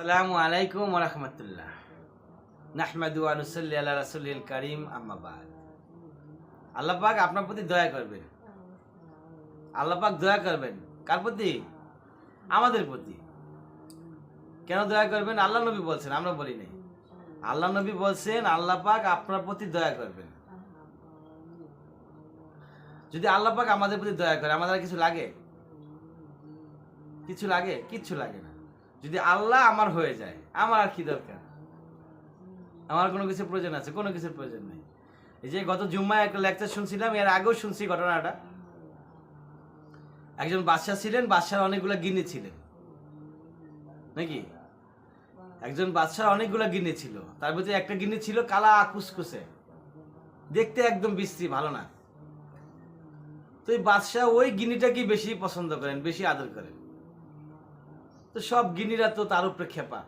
সালামু আলাইকুম রহমতুল্লাহ। নাহমাদু আনুসল্লি আল্লাহ রাসুলিল করিম আম্মাবাদ আল্লাহ পাক আপনার প্রতি দয়া করবেন। আল্লাহ পাক দয়া করবেন। কার প্রতি? আমাদের প্রতি। কেন দয়া করবেন? আল্লাহ নবী বলছেন, আমরা বলি নাই। আল্লাহ নবী বলছেন, আল্লাহ পাক আপনার প্রতি দয়া করবেন। যদি আল্লাহ পাক আমাদের প্রতি দয়া করে, আমাদের কিছু লাগে? কিছু লাগে? কিচ্ছু লাগে না। যদি আল্লাহ আমার হয়ে যায়, আমার আর কি দরকার? আমার কোনো কিছু প্রয়োজন আছে? কোনো কিছুর প্রয়োজন নেই। এই যে গত জুম্মায় একটা লেকচার শুনছিলাম, এর আগেও শুনছি ঘটনাটা। একজন বাদশাহ ছিলেন বাদশার অনেকগুলো গিনি ছিলেন। নাকি? একজন বাদশার অনেকগুলো গিনে ছিল। তার ভিতরে একটা গিনি ছিল কালা কুসকুসে দেখতে একদম বিশ্রী, ভালো না। তো এই বাদশাহ ওই গিনিটাকেই বেশি পছন্দ করেন, বেশি আদর করেন। তো সব গিনিরা তো তার উপরে খেপা।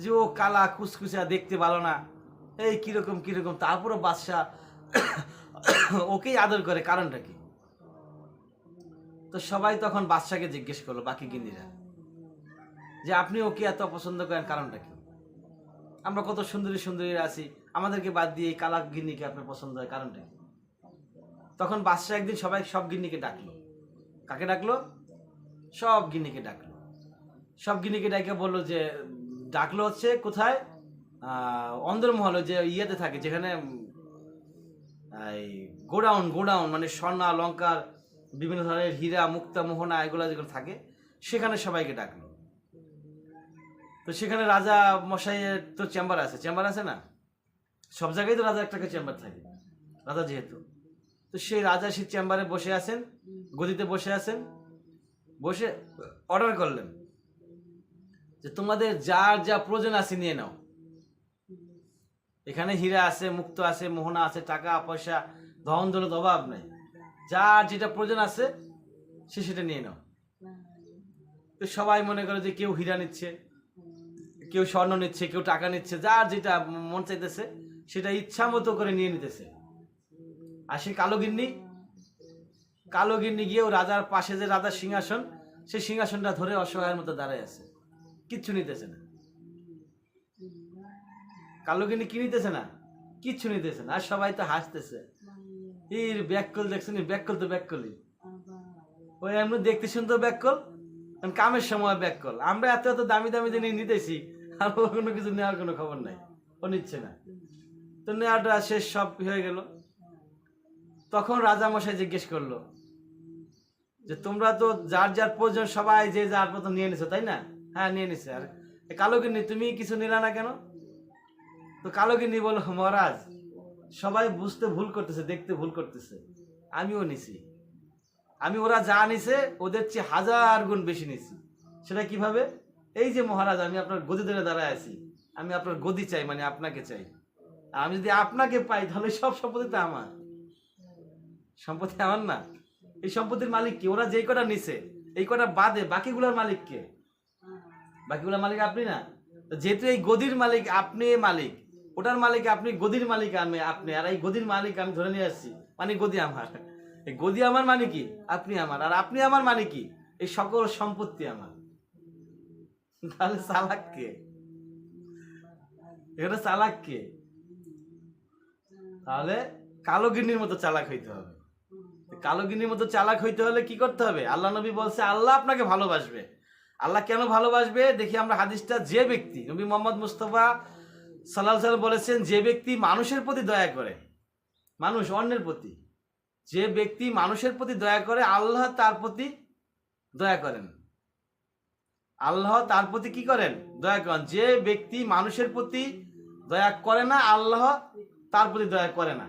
যে ও কালা কুসকুসা দেখতে ভালো না। এই কীরকম কীরকম তারপরে বাদশাহ ওকেই আদর করে, কারণটা কি? তো সবাই তখন বাদশাকে জিজ্ঞেস করল, বাকি গিনিরা যে আপনি ওকে এত পছন্দ করেন, কারণটা কি? আমরা কত সুন্দরী সুন্দরী আছি, আমাদেরকে বাদ দিয়ে এই কালা গিন্নিকে আপনার পছন্দ হয়, কারণটা কি? তখন বাদশাহ একদিন সবাই সব গিন্নিকে ডাকলো। কাকে ডাকলো? সব গিনিকে ডাকলো। সব গিনিকে ডাকে বলল যে, ডাকলো হচ্ছে কোথায়? অন্দরমহলে যে ইয়েতে থাকে, যেখানে এই গোডাউন গোডাউন মানে স্বর্ণা লঙ্কার বিভিন্ন ধরনের হীরা, মুক্তা, মোহনা এগুলো যেগুলো থাকে, সেখানে সবাইকে ডাকলো। তো সেখানে রাজা মশাইয়ের তো চেম্বার আছে চেম্বার আছে না? সব জায়গায় তো রাজা একটা চেম্বার থাকে, রাজা যেহেতু। তো সেই রাজা সেই চেম্বারে বসে আছেন, গদিতে বসে আছেন বসে অর্ডার করলেন। যে তোমাদের যার যা প্রয়োজন আছে নিয়ে নাও। এখানে হীরা আছে, মুক্ত আছে, মোহনা আছে, টাকা, পয়সা, ধন, দৌলত, অভাব নেই। যার যেটা প্রয়োজন আছে, সে সেটা নিয়ে নাও। তো সবাই মনে করে যে কেউ হীরা নিচ্ছে, কেউ স্বর্ণ নিচ্ছে, কেউ টাকা নিচ্ছে, যার যেটা মন চাইতেছে, সেটা ইচ্ছা মতো করে নিয়ে নিতেছে। আর সে কালো গিন্নি কালো গিন্নি গিয়েও রাজার পাশে যে রাজার সিংহাসন, সেই সিংহাসনটা ধরে অসহায়ের মতো দাঁড়ায় আছে। কিচ্ছু নিতেছে না। কালো গিন্নি কি নিতেছে না? কিচ্ছু নিতেছে না। আর সবাই তো হাসতেছে। এর ব্যাককল দেখছেন ব্যাককল তো ব্যাককলই। ওই এমনি দেখতে সুন্দর ব্যাককল কামের সময় ব্যাককল। আমরা এত এত দামি দামি জিনিস নিতেছি, আর ওর কোনো কিছু নেওয়ার কোনো খবর নাই। ও নিচ্ছে না। তো নেওয়াটা শেষ, সব হয়ে গেল। তখন রাজামশাই জিজ্ঞেস করল যে তোমরা তো যার যার প্রয়োজন সবাই যে যার মতো নিয়ে নিছো, তাই না? হ্যাঁ নিয়ে নিছে। আর কালো গিন্নি, তুমি কিছু নিলা না কেন? তো কালো গিন্নি বলল, মহারাজ, সবাই বুঝতে ভুল করতেছে, দেখতে ভুল করতেছে। আমিও নিছি। আমি ওরা যা নিছে, ওদের চেয়ে হাজার গুণ বেশি নিছি। সেটা কীভাবে? এই যে মহারাজ, আমি আপনার গদি ধরে দাঁড়ায় আছি। আমি আপনার গদি চাই মানে আপনাকে চাই। আমি যদি আপনাকে পাই, তাহলে সব সম্পত্তি তো আমার। সম্পত্তি আমার না? এই সম্পত্তির মালিক কি? ওরা যে কটা নিছে, এই কটা বাদে বাকিগুলোর মালিক কে? বাকিগুলোর মালিক আপনি না? যেহেতু এই গদির মালিক আপনি মালিক, ওটার মালিক আপনি, গদির মালিক আমি, আপনি, আর এই গদির মালিক আমি ধরে নিয়ে আসছি মানে গদি আমার। এই গদি আমার মানে কি? আপনি আমার, আর আপনি আমার মানে কি? এই সকল সম্পত্তি আমার। তাহলে চালাক কে? এটা চালাক কে? তাহলে কালো গিন্নির মতো চালাক হইতে হবে। কালো গিন্নির মতো চালাক হইতে হলে কি করতে হবে? আল্লাহ নবী বলছে, আল্লাহ আপনাকে ভালোবাসবে। আল্লাহ কেন ভালোবাসবে? দেখি আমরা হাদিসটা, যে ব্যক্তি, নবী মোহাম্মদ মুস্তফা সাল্লাহ সাল্লাম বলেছেন, যে ব্যক্তি মানুষের প্রতি দয়া করে, মানুষ অন্যের প্রতি, যে ব্যক্তি মানুষের প্রতি দয়া করে, আল্লাহ তার প্রতি দয়া করেন। আল্লাহ তার প্রতি কি করেন? দয়া করেন। যে ব্যক্তি মানুষের প্রতি দয়া করে না, আল্লাহ তার প্রতি দয়া করে না।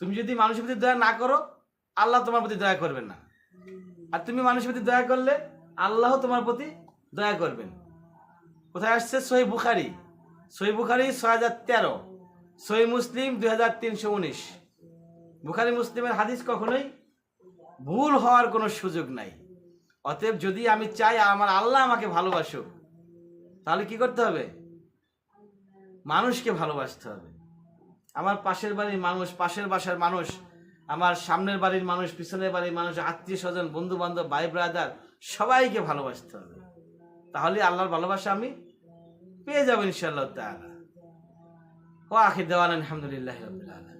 তুমি যদি মানুষের প্রতি দয়া না করো, আল্লাহ তোমার প্রতি দয়া করবেন না। আর তুমি মানুষের প্রতি দয়া করলে, আল্লাহ তোমার প্রতি দয়া করবেন। কোথায় আসছে? সহি বুখারি। সহি বুখারি ছয় হাজার তেরো। সহি মুসলিম দুই হাজার তিনশো উনিশ। বুখারি মুসলিমের হাদিস কখনোই ভুল হওয়ার কোনো সুযোগ নাই। অতএব যদি আমি চাই আমার আল্লাহ আমাকে ভালোবাসুক, তাহলে কি করতে হবে? মানুষকে ভালোবাসতে হবে। আমার পাশের বাড়ির মানুষ, পাশের বাসার মানুষ, আমার সামনের বাড়ির মানুষ, পিছনের বাড়ির মানুষ, আত্মীয় স্বজন বন্ধু বান্ধব ভাই ব্রাদার সবাইকে ভালোবাসতে হবে। তাহলে আল্লাহর ভালোবাসা আমি পেয়ে যাব ইনশাআল্লাহ তাআলা। ও আখির দেওয়ান আলহামদুলিল্লাহ আলামিন।